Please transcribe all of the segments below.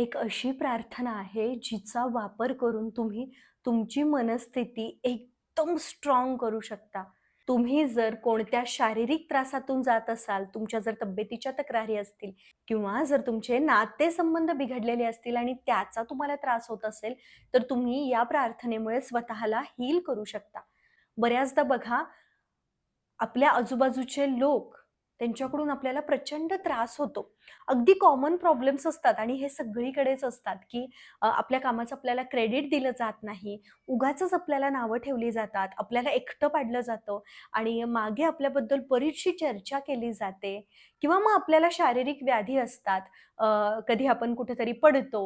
एक अशी प्रार्थना आहे जिचा वापर करून तुम्ही तुमची मनस्थिती एकदम स्ट्रॉंग करू शकता. तुम्ही जर कोणत्या शारीरिक त्रासातून जात असाल, तुमच्या जर तब्येतीच्या तक्रारी असतील किंवा जर तुमचे नातेसंबंध बिघडलेले असतील आणि त्याचा तुम्हाला त्रास होत असेल, तर तुम्ही या प्रार्थनेमुळे स्वतःला हील करू शकता. बऱ्याचदा बघा आपल्या आजूबाजूचे लोक त्यांच्याकडून आपल्याला प्रचंड त्रास होतो. अगदी कॉमन प्रॉब्लेम्स असतात आणि हे सगळीकडेच असतात, की आपल्या कामाचं आपल्याला क्रेडिट दिलं जात नाही. उगाचच आपल्याला नावं ठेवली जातात. आपल्याला एकटं पाडलं जातं आणि मागे आपल्याबद्दल बरीचशी चर्चा केली जाते किंवा मग आपल्याला शारीरिक व्याधी असतात. कधी आपण कुठेतरी पडतो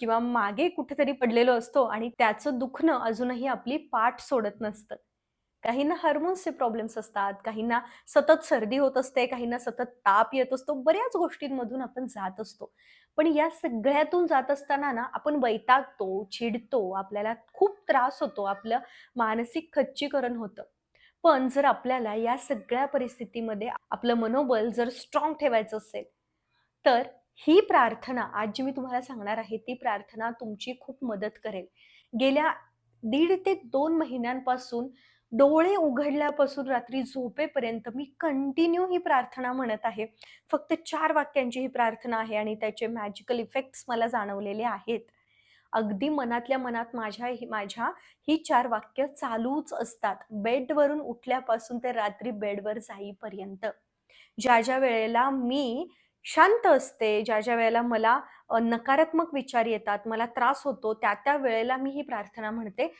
किंवा मागे कुठेतरी पडलेलो असतो आणि त्याचं दुखणं अजूनही आपली पाठ सोडत नसतं. काहींना हार्मोन्सचे प्रॉब्लेम्स असतात, काहींना सतत सर्दी होत असते, काहींना सतत ताप येत असतो. बऱ्याच गोष्टींमधून आपण जात असतो. पण या सगळ्यातून जात असताना ना, आपण वैतागतो, चिडतो, आपल्याला खूप त्रास होतो, आपलं मानसिक खच्चीकरण होतं. पण जर आपल्याला या सगळ्या परिस्थितीमध्ये आपलं मनोबल जर स्ट्रॉंग ठेवायचं असेल, तर ही प्रार्थना आज जी मी तुम्हाला सांगणार आहे, ती प्रार्थना तुमची खूप मदत करेल. गेल्या दीड ते दोन महिन्यांपासून डोळे उघडल्यापासून रात्री झोपेपर्यंत मी कंटिन्यू ही प्रार्थना म्हणत आहे. फक्त चार वाक्यांची ही प्रार्थना आहे आणि त्याचे मॅजिकल इफेक्ट्स मला जाणवलेले आहेत. अगदी मनातल्या मनात माझ्या ही माझ्या ही चार वाक्य चालूच असतात. बेडवरून उठल्यापासून ते रात्री बेडवर जाईपर्यंत. ज्या-ज्या वेळेला मी शांत असते, ज्या-ज्या वेळेला मला नकारात्मक विचार येतात, मला त्रास होतो, त्या-त्या वेळेला मी ही प्रार्थना म्हणते.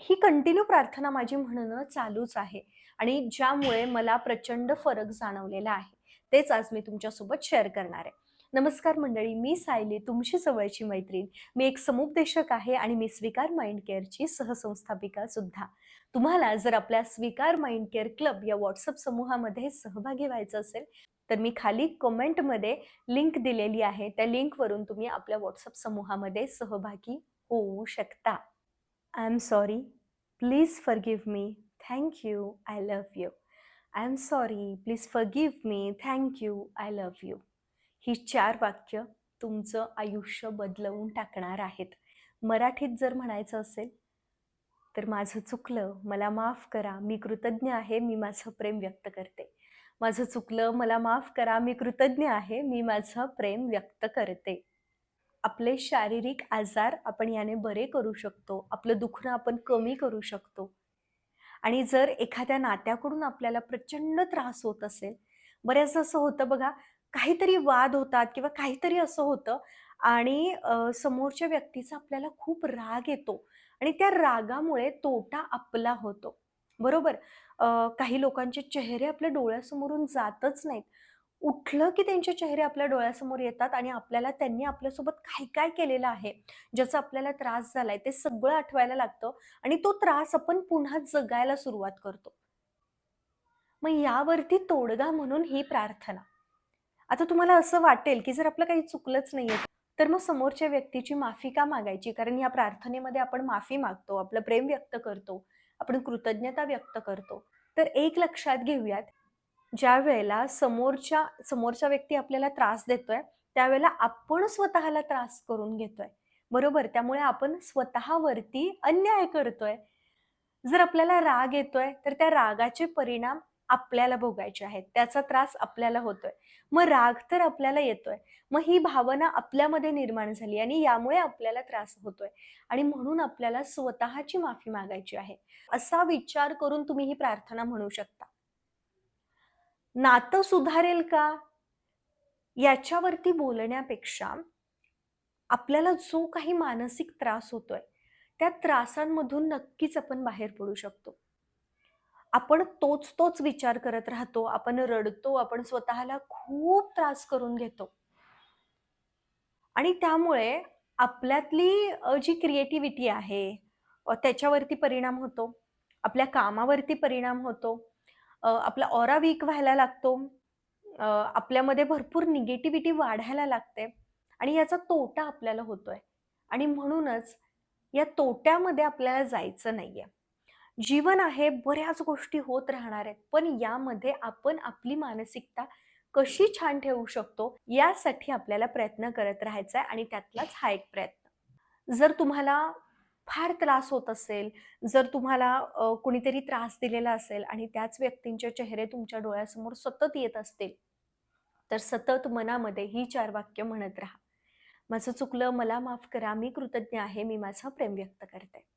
ही कंटिन्यू प्रार्थना माझी म्हणणं चालूच आहे आणि ज्यामुळे मला प्रचंड फरक जाणवलेला आहे. तेच आज मी तुमच्यासोबत शेअर करणार आहे. नमस्कार मंडळी, मी सायली, तुमची जवळची मैत्रीण. मी एक समुपदेशक आहे आणि मी स्वीकार माइंड केअरची सहसंस्थापिका सुद्धा. तुम्हाला जर आपल्या स्वीकार माइंड केअर क्लब या व्हॉट्सअप समूहामध्ये सहभागी व्हायचं असेल, तर मी खाली कमेंटमध्ये लिंक दिलेली आहे. त्या लिंकवरून तुम्ही आपल्या व्हॉट्सअप समूहामध्ये सहभागी होऊ शकता. I am sorry. Please forgive me. Thank you. I love you. I am sorry. Please forgive me. Thank you. I love you. ही चार वाक्य तुमचं आयुष्य बदलवून टाकणार आहेत. मराठीत जर म्हणायचं असेल, तर माझं चुकलं, मला माफ करा, मी कृतज्ञ आहे, मी माझं प्रेम व्यक्त करते. माझं चुकलं, मला माफ करा, मी कृतज्ञ आहे, मी माझं प्रेम व्यक्त करते. आपले शारीरिक आजार आपण याने बरे करू शकतो. आपलं दुखणं आपण कमी करू शकतो. आणि जर एखाद्या नात्याकडून आपल्याला प्रचंड त्रास होत असेल, बऱ्याचदा असं होतं बघा, काहीतरी वाद होतात किंवा काहीतरी असं होतं आणि समोरच्या व्यक्तीचा आपल्याला खूप राग येतो आणि त्या रागामुळे तोटा आपला होतो. बरोबर? काही लोकांचे चेहरे आपल्या डोळ्यासमोरून जातच नाहीत. उठलं की त्यांचे चेहरे आपल्या डोळ्यासमोर येतात आणि आपल्याला त्यांनी आपल्यासोबत काय-काय केलेलं आहे, ज्याचा आपल्याला त्रास झालाय, ते सगळं आठवायला लागतं आणि तो त्रास आपण पुन्हा जगायला सुरुवात करतो. मग यावरती तोडगा म्हणून ही प्रार्थना. आता तुम्हाला असं वाटेल, की जर आपलं काही चुकलंच नाहीये, तर मग समोरच्या व्यक्तीची माफी का मागायची? कारण या प्रार्थनेमध्ये आपण माफी मागतो, आपलं प्रेम व्यक्त करतो, आपण कृतज्ञता व्यक्त करतो. तर एक लक्षात घेऊयात, ज्या वेळेला समोरच्या समोरच्या व्यक्ती आपल्याला त्रास देतोय, त्यावेळेला आपण स्वतःला त्रास करून घेतोय. बरोबर? त्यामुळे आपण स्वतःवरती अन्याय करतोय. जर आपल्याला राग येतोय, तर त्या रागाचे परिणाम आपल्याला भोगायचे आहेत. त्याचा त्रास आपल्याला होतोय. मग राग तर आपल्याला येतोय. मग ही भावना आपल्यामध्ये निर्माण झाली आणि यामुळे आपल्याला त्रास होतोय आणि म्हणून आपल्याला स्वतःची माफी मागायची आहे. असा विचार करून तुम्ही ही प्रार्थना म्हणू शकता. नातं सुधारेल का? याच्यावरती बोलण्यापेक्षा आपल्याला जो काही मानसिक त्रास होतोय, त्या त्रासांमधून नक्कीच आपण बाहेर पडू शकतो. आपण तोच-तोच विचार करत राहतो, आपण रडतो, आपण स्वतःला खूप त्रास करून घेतो. आणि त्यामुळे आपल्यातली जी क्रिएटिव्हिटी आहे त्याच्यावरती परिणाम होतो. आपल्या कामावरती परिणाम होतो. आपला ऑरा वीक व्हायला लागतो. आपल्यामध्ये भरपूर निगेटिव्हिटी वाढायला लागते आणि याचा तोटा आपल्याला होतोय आणि म्हणूनच या तोट्यामध्ये आपल्याला जायचं नाहीये. जीवन आहे, बऱ्याच गोष्टी होत राहणार आहेत. पण यामध्ये आपण आपली मानसिकता कशी छान ठेवू शकतो यासाठी आपल्याला प्रयत्न करत राहायचा आहे आणि त्यातलाच हा एक प्रयत्न जर तुम्हाला फार त्रास होत असेल जर तुम्हाला कुणीतरी त्रास दिलेला असेल आणि त्याच व्यक्तींचे चेहरे तुमच्या डोळ्यासमोर सतत येत असतील तर सतत मनामध्ये ही चार वाक्य म्हणत राहा. माझं चुकलं मला माफ करा मी कृतज्ञ आहे मी माझं प्रेम व्यक्त करते.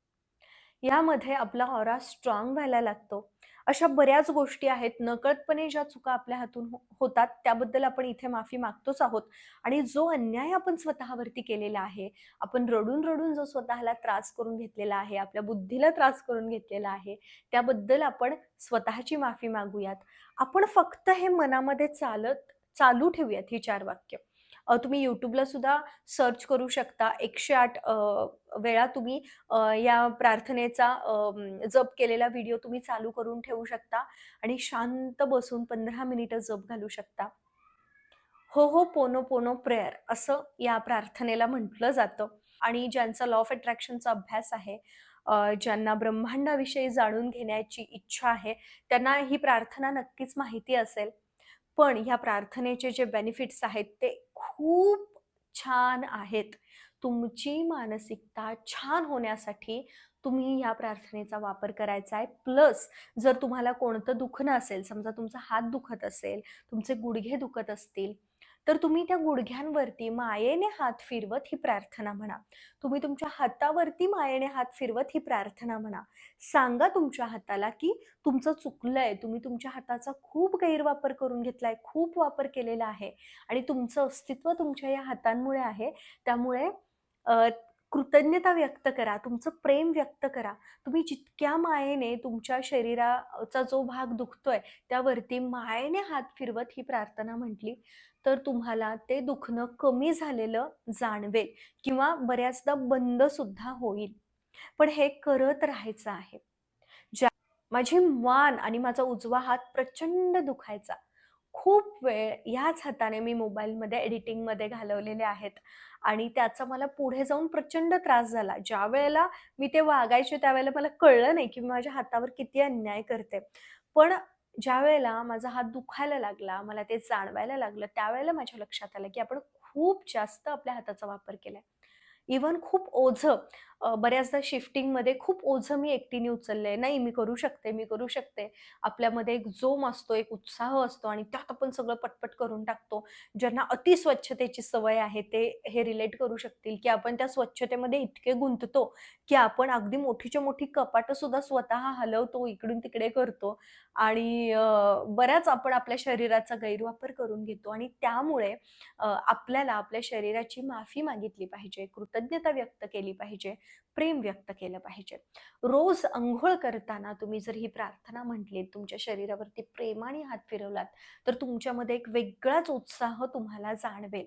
यामध्ये आपला ऑरा स्ट्रॉंग व्हायला लागतो. अशा बऱ्याच गोष्टी आहेत. नकळतपणे ज्या चुका आपल्या हातून हो, होतात त्याबद्दल आपण इथे माफी मागतोच आहोत. आणि जो अन्याय आपण स्वतःवरती केलेला आहे आपण रडून रडून जो स्वतःला त्रास करून घेतलेला आहे आपल्या बुद्धीला त्रास करून घेतलेला आहे त्याबद्दल आपण स्वतःची माफी मागूयात. आपण फक्त हे मनामध्ये चालत चालू ठेवूयात ही चार वाक्य. तुम्ही यूट्यूबला सुद्धा सर्च करू शकता. एकशे आठ वेळा तुम्ही या प्रार्थनेचा जप केलेला व्हिडिओ तुम्ही चालू करून ठेवू शकता आणि शांत बसून पंधरा मिनिटं जप घालू शकता. हो हो पोनो पोनो प्रेयर असं या प्रार्थनेला म्हटलं जातं. आणि ज्यांचा लॉ ऑफ अट्रॅक्शनचा अभ्यास आहे ज्यांना ब्रह्मांडाविषयी जाणून घेण्याची इच्छा आहे त्यांना ही प्रार्थना नक्कीच माहिती असेल. पण ह्या प्रार्थनेचे जे बेनिफिट्स आहेत ते खूप छान आहेत. तुमची मानसिकता छान होण्यासाठी तुम्ही ह्या प्रार्थनेचा वापर करायचा आहे. प्लस जर तुम्हाला कोणतं दुखणं असेल समजा तुमचा हात दुखत असेल तुमचे गुडघे दुखत असतील तर तुम्ही त्या गुडघ्यांवरती मायेने हात फिरवत ही प्रार्थना म्हणा. तुम्ही तुमच्या हातावरती मायेने हात फिरवत ही प्रार्थना म्हणा. सांगा तुमच्या हाताला की तुमचं चुकलंय तुम्ही तुमच्या हाताचा खूप गैरवापर करून घेतलाय खूप वापर केलेला आहे आणि तुमचं अस्तित्व तुमच्या या हातांमुळे आहे. त्यामुळे कृतज्ञता व्यक्त करा तुमचं प्रेम व्यक्त करा. तुम्ही जितक्या मायेने तुमच्या शरीराचा जो भाग दुखतोय त्यावरती मायेने हात फिरवत ही प्रार्थना म्हटली. तर तुम्हाला ते दुखणं कमी झालेलं जाणवेल किंवा बऱ्याचदा बंद सुद्धा होईल पण हे करत राहायचं आहे ज्या माझी मान आणि माझा उजवा हात प्रचंड दुखायचा. खूप वेळ ह्याच हाताने मी मोबाईलमध्ये एडिटिंगमध्ये घालवलेले आहेत आणि त्याचा मला पुढे जाऊन प्रचंड त्रास झाला. ज्यावेळेला मी ते वागायचे त्यावेळेला मला कळलं नाही, की मी माझ्या हातावर किती अन्याय करते. पण ज्यावेळेला माझा हात दुखायला लागला, मला ते जाणवायला लागलं, त्यावेळेला माझ्या लक्षात आलं, की आपण खूप जास्त आपल्या हाताचा वापर केलाय. इव्हन खूप ओझं बऱ्याचदा शिफ्टिंगमध्ये खूप ओझं मी एकटीने उचललंय. नाही मी करू शकते, मी करू शकते. आपल्यामध्ये एक जोम असतो, एक उत्साह असतो आणि त्यात आपण सगळं पटपट करून टाकतो. ज्यांना अतिस्वच्छतेची सवय आहे ते हे रिलेट करू शकतील, की आपण त्या स्वच्छतेमध्ये इतके गुंततो, की आपण अगदी मोठीच्या मोठी कपाटं सुद्धा स्वतः हलवतो, इकडून तिकडे करतो आणि बऱ्याच आपण आपल्या शरीराचा गैरवापर करून घेतो आणि त्यामुळे आपल्याला आपल्या शरीराची माफी मागितली पाहिजे, कृतज्ञता व्यक्त केली पाहिजे, प्रेम व्यक्त केलं पाहिजे. रोज अंघोळ करताना तुम्ही जर ही प्रार्थना म्हटली तुमच्या शरीरावरती प्रेमाने हात फिरवलात, तर तुमच्यामध्ये एक वेगळाच उत्साह तुम्हाला जाणवेल.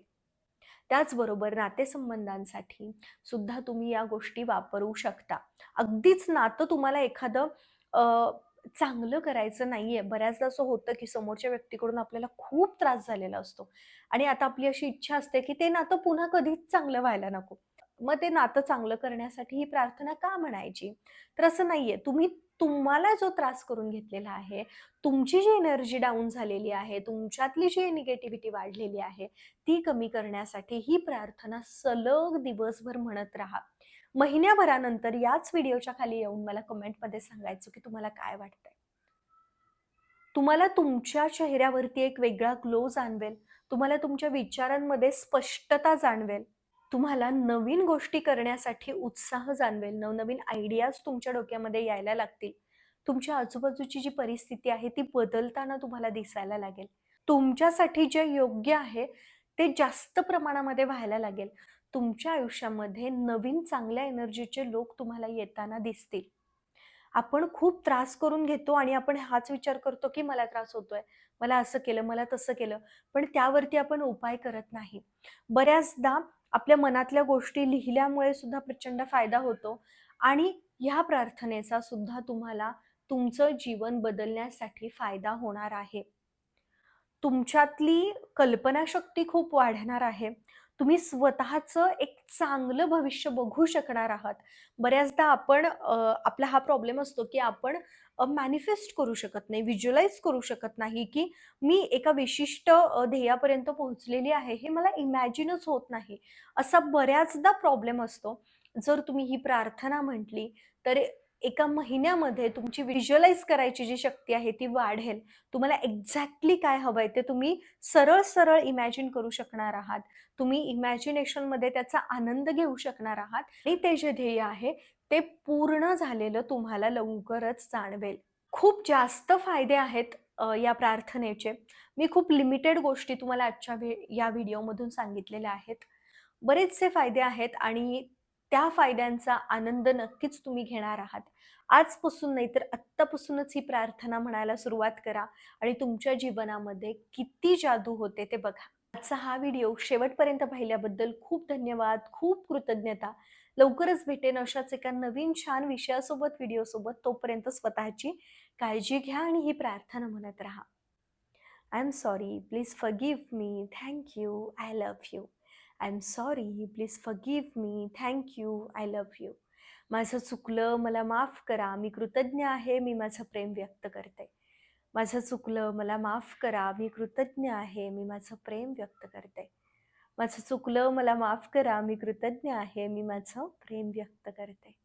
त्याचबरोबर नातेसंबंधांसाठी सुद्धा तुम्ही या गोष्टी वापरू शकता. अगदीच नातं तुम्हाला एखादं चांगलं करायचं नाहीये. बऱ्याचदा असं होतं, की समोरच्या व्यक्तीकडून आपल्याला खूप त्रास झालेला असतो आणि आता आपली अशी इच्छा असते, की ते नातं पुन्हा कधीच चांगलं व्हायला नको. मग ते नातं चांगलं करण्यासाठी ही प्रार्थना का म्हणायची? तर असं नाहीये. तुम्ही तुम्हाला जो त्रास करून घेतलेला आहे, तुमची जी एनर्जी डाऊन झालेली आहे, तुमच्यातली जी निगेटिव्हिटी वाढलेली आहे, ती कमी करण्यासाठी ही प्रार्थना सलग दिवसभर म्हणत राहा. महिन्याभरानंतर याच व्हिडिओच्या खाली येऊन मला कमेंटमध्ये सांगायचं, की तुम्हाला काय वाटतंय? तुम्हाला तुमच्या चेहऱ्यावरती एक वेगळा ग्लो जाणवेल. तुम्हाला तुमच्या विचारांमध्ये स्पष्टता जाणवेल. तुम्हाला नवीन गोष्टी करण्यासाठी उत्साह जाणवेल. नवनवीन आयडियाज तुमच्या डोक्यामध्ये यायला लागतील. तुमच्या आजूबाजूची जी परिस्थिती आहे ती बदलताना तुम्हाला दिसायला लागेल. तुमच्यासाठी जे योग्य आहे ते जास्त प्रमाणामध्ये व्हायला लागेल. तुमच्या आयुष्यामध्ये नवीन चांगल्या एनर्जीचे लोक तुम्हाला येताना दिसतील. आपण खूप त्रास करून घेतो आणि आपण हाच विचार करतो, की मला त्रास होतोय. मला असं केलं, मला तसं केलं. पण त्यावरती आपण उपाय करत नाही. बऱ्याचदा आपल्या मनातल्या गोष्टी लिहिल्यामुळे सुद्धा प्रचंड फायदा होतो आणि ह्या प्रार्थनेचा सुद्धा तुम्हाला तुमचं जीवन बदलण्यासाठी फायदा होणार आहे. तुमच्यातली कल्पनाशक्ती खूप वाढणार आहे. तुम्ही स्वतःचं एक चांगलं भविष्य बघू शकणार आहात. बऱ्याचदा आपण आपला हा प्रॉब्लेम असतो, की आपण मॅनिफेस्ट करू शकत नाही, व्हिज्युअलाइज करू शकत नाही, की मी एका विशिष्ट ध्येयापर्यंत पोहोचलेली आहे, हे मला इमॅजिनच होत नाही. असा बऱ्याचदा प्रॉब्लेम असतो. जर तुम्ही ही प्रार्थना म्हटली, तर एका महिन्यामध्ये तुमची व्हिज्युअलाइज करायची जी शक्ती आहे ती वाढेल. तुम्हाला एक्झॅक्टली काय हवंय ते तुम्ही सरळ-सरळ इमॅजिन करू शकणार आहात. तुम्ही इमॅजिनेशनमध्ये त्याचा आनंद घेऊ शकणार आहात आणि ते जे ध्येय आहे ते पूर्ण झालेलं तुम्हाला लवकरच जाणवेल. खूप जास्त फायदे आहेत या प्रार्थनेचे. मी खूप लिमिटेड गोष्टी तुम्हाला आजच्या या व्हिडिओमधून सांगितलेल्या आहेत. बरेचसे फायदे आहेत आणि त्या फायद्यांचा आनंद नक्कीच तुम्ही घेणार आहात. आजपासून नाही तर आत्तापासूनच ही प्रार्थना म्हणायला सुरुवात करा आणि तुमच्या जीवनामध्ये किती जादू होते ते बघा. आजचा हा व्हिडिओ शेवटपर्यंत पाहिल्याबद्दल खूप धन्यवाद, खूप कृतज्ञता. लवकरच भेटेन अशाच एका नवीन छान विषयासोबत, व्हिडिओसोबत. तोपर्यंत स्वतःची काळजी घ्या आणि ही प्रार्थना म्हणत राहा. I am sorry, please forgive me, thank you, I love you. I am sorry, please forgive me, thank you, I love you. माझं चुकलं, मला माफ करा, मी कृतज्ञ आहे, मी माझं प्रेम व्यक्त करते. माझं चुकलं, मला माफ करा, मी कृतज्ञ आहे, मी माझं प्रेम व्यक्त करते. माझं चुकलं, मला माफ करा, मी कृतज्ञ आहे, मी माझं प्रेम व्यक्त करते.